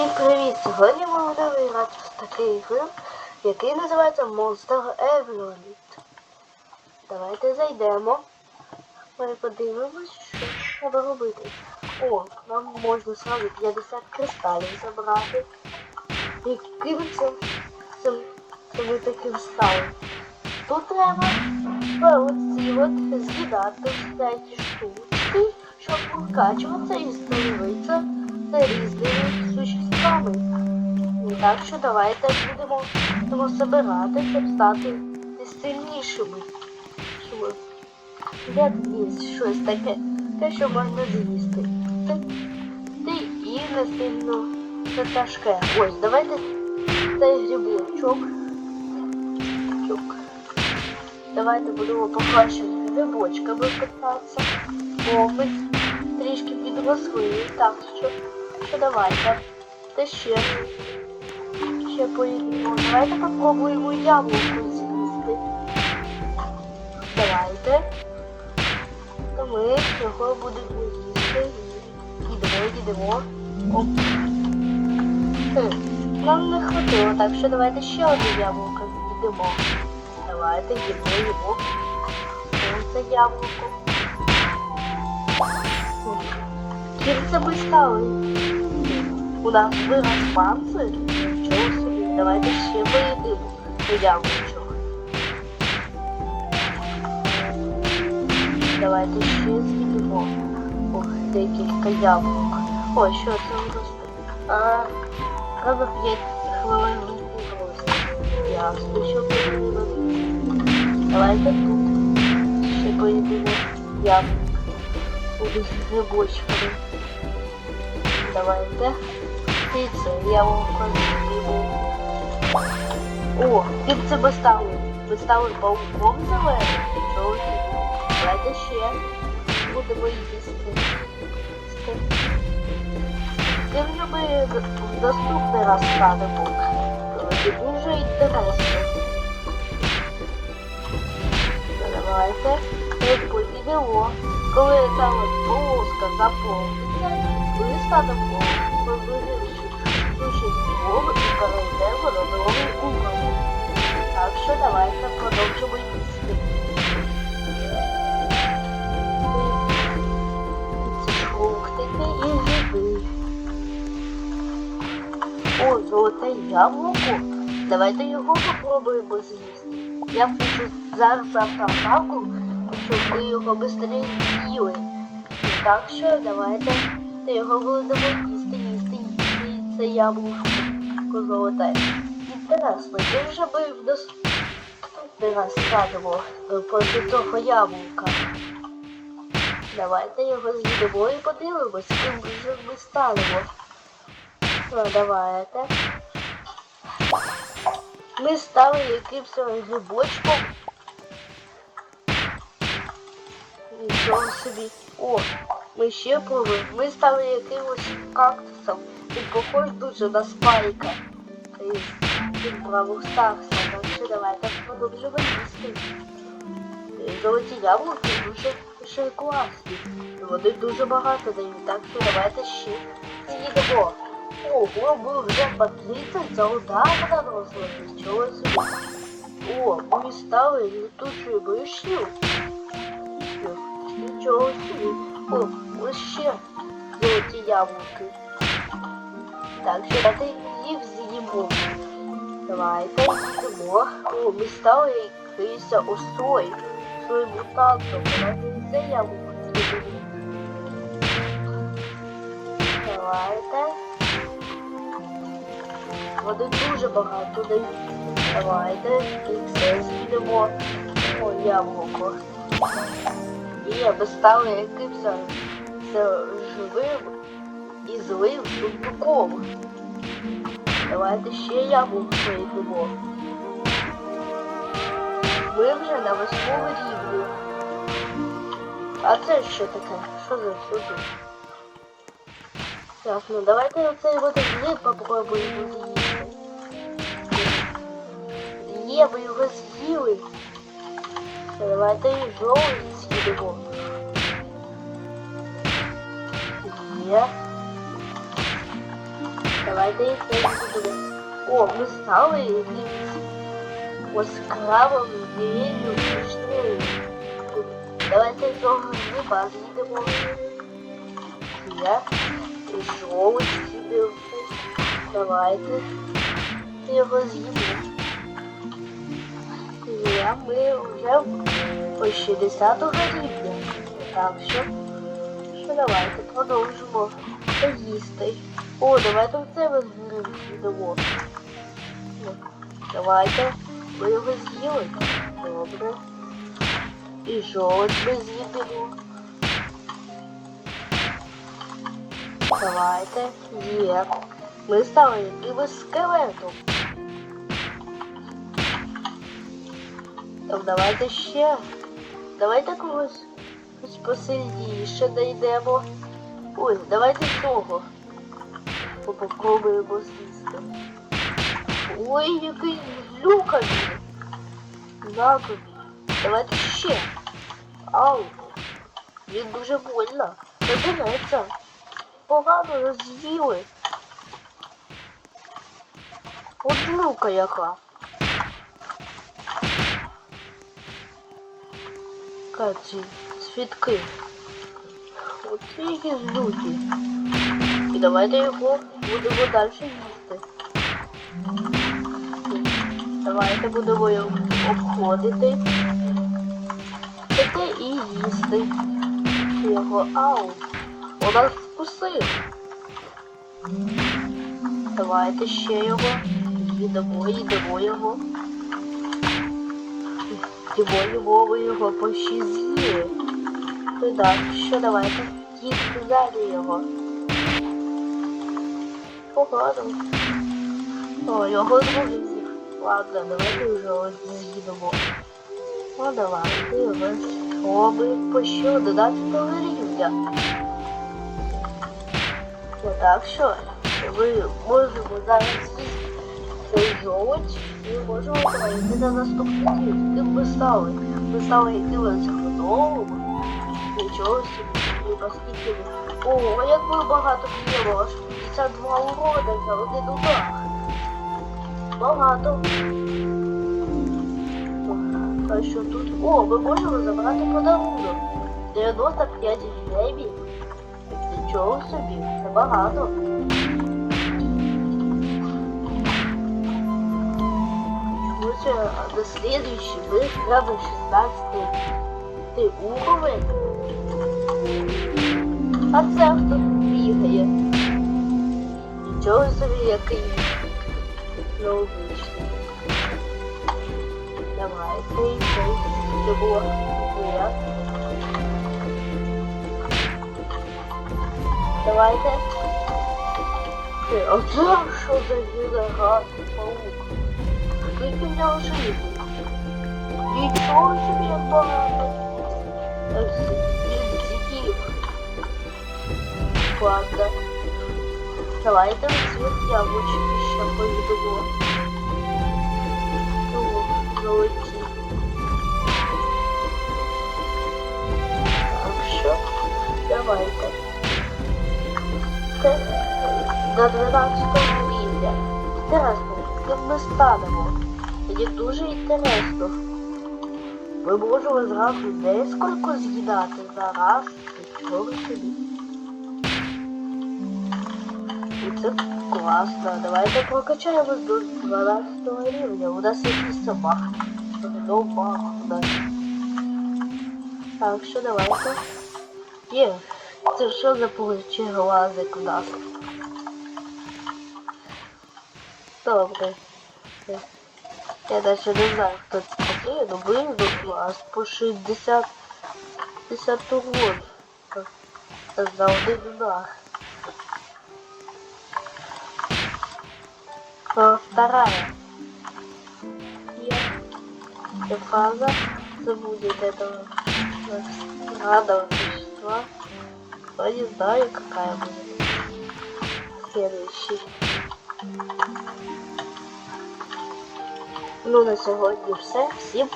Всім привіт! Сьогодні ми будемо грати в такий ігри, який називається Monster Everland. Давайте зайдемо. Ми подивимось, що треба робити. О, нам можна сразу 50 кристалів забрати. Яким це, це, це ми таким стали? Тут треба оці от з'їдати всякі штучки, щоб прокачуватися і становитися різними существами. Ну, Так що давайте будемо, будемо збирати, щоб стати сильнішими. Що? Де є щось таке, те, що можна з'їсти. Це, це і не сильно це тяжке. Ось, давайте цей грибочок. Давайте будемо покраще з грибочками питатися. Бо ми трішки підросли. Так, що, що давайте. Та ще. Ще поїдемо. Давайте попробуємо яблуко з'їсти. Давайте. То ми його будемо їсти. Їдемо, їдемо. Оп. Хм, Нам не хватило, так що давайте ще одне яблуко їдемо. Давайте їмо. Ось це яблуко. Кільце ми стали. У нас вираз панцир. Чого собі? Давайте ще поїдемо до яблучок. Давайте ще з'їдемо. Ох, декілька яблук. Ой, що це у нас? А, треба 5 хвилин просто. Ясно, що поїдемо. Давайте тут ще поїдемо яблук. Буду з грибочками. Давайте. І це яблуко з'їдемо. О, під це ми стали. Ми стали пауком зеленим. Собі? Давайте ще будемо їсти. Тим же ми в наступний раз станемо. Це дуже інтересно. Давайте ми поїдемо. Коли от полоска заповниться, ми станемо уровень. Так що давайте продовжимо їсти. О, золоте яблуко. Давайте його попробуємо з'їсти. Я хочу зараз атаку, щоб ми його швидше їли. Так що давайте його будемо це яблучко золоте. Інтересно, чи вже ми в наступний раз сядемо е, проти цього яблука. Давайте його з'їдемо і подивимось, ким вже ми станемо. Ну, давайте. Ми стали якимось грибочком. Нічого собі. О, ми ще пробуємо. Ми стали якимось кактусом. Він похож дуже на спайка. Від бравих старса. Так що давайте продовжимо їсти. Е, Золоті яблуки дуже ще класні. І Вони дуже багато дають, так що давайте ще з'їдемо. Ого, ми вже по 30 за удар наносили. Нічого собі. О, ми стали летучою мишню. Нічого собі. О, ось ще золоті яблуки. Так, давайте їх з'їмо. Давайте їдемо. О, ми стали якийсь осой. Своїм мутантом. Давайте і це яблуко з'їдемо. Давайте. Вони дуже багато дають. Давайте і це з'їдемо. О, яблуко. І ми стали якимось це живим і злим сундуком. Давайте ще яблуко поїдемо. Ми вже на восьмому рівні. А це що таке? Що за сундук? Так, ну давайте оцей вот гриб попробуємо з'їсти. Є, ми його з'їли. Все, Давайте і жовтий з'їдемо. Є. Давайте їх буде. О, ми стали якимось яскравим звірю пішли. Давайте цього гриба з'їдемо. Я жовчки білки. Давайте його з'їдемо. Є, ми вже по 60 рівня. Так що, що давайте продовжимо їсти. О, давайте в це. Ну, Давайте. Ви його з'їли? Добре. І жовт ми з'їдемо. Давайте. Є. Ми стали якимось скелетом. Так, давайте ще. Давайте когось посильніше знайдемо. Ой, давайте цього. Попробуємо з'їсти. Ой, який злюканий. На тобі. Давайте ще. Ау. Він дуже больно. Забереться. Погано роз'їли. От злюка яка. Каці, свідки. От які злюки. Давайте його будемо далі їсти. Давайте будемо його обходити. Таке і їсти. Його ау. Вона вкусив. Давайте ще його. Їдемо, їдемо його. Їдемо його, ви його почти з'їли. І так, що давайте? Їсти далі його. Погано. О, його другий з'їв. Ладно, давайте вже ось з'їдемо. Ну давайте його спробуємо по що додати. Ну так що, ми можемо зараз цей жовч і можемо перейти на наступний рівень. Ким ми стали? Ми стали якимось гномом. Нічого собі, наскільки ми. Ого, як ми багато п'ємо, аж 52 урода за один удар. Багато. А що тут? О, ми можемо забрати подарунок. 95 гривень. Нічого собі, це багато. Лучше на следующий ми треба 16 ти уровень. А це хто бігає? Нічого собі який необычний. Давайте цей його вперед. Давайте. Ти, а це що за гігантський паук? Скільки в нього живуть? Нічого собі як багато. Ладно. Давайте в цвіт яблучки ще поїдемо. Ну, золоті. Так що, давайте. Це до 12 рівня. Інтересно, ким ми станемо? Мені дуже інтересно. Ми можемо зразу несколько з'їдати за раз. Нічого собі. Це класно. Давайте прокачаємо до 12 рівня. У нас якийсь собак. Собак у нас. Так, що давайте. Є. Це що за глазик у нас? Добре. Я даже не знаю, хто це такий, но вийду клас по 60 50 урон. За один удар. Вторая. Это фаза. Забудет этого радового существа. Но не знаю, какая будет. Следующий. Ну, на сьогодні все. Всім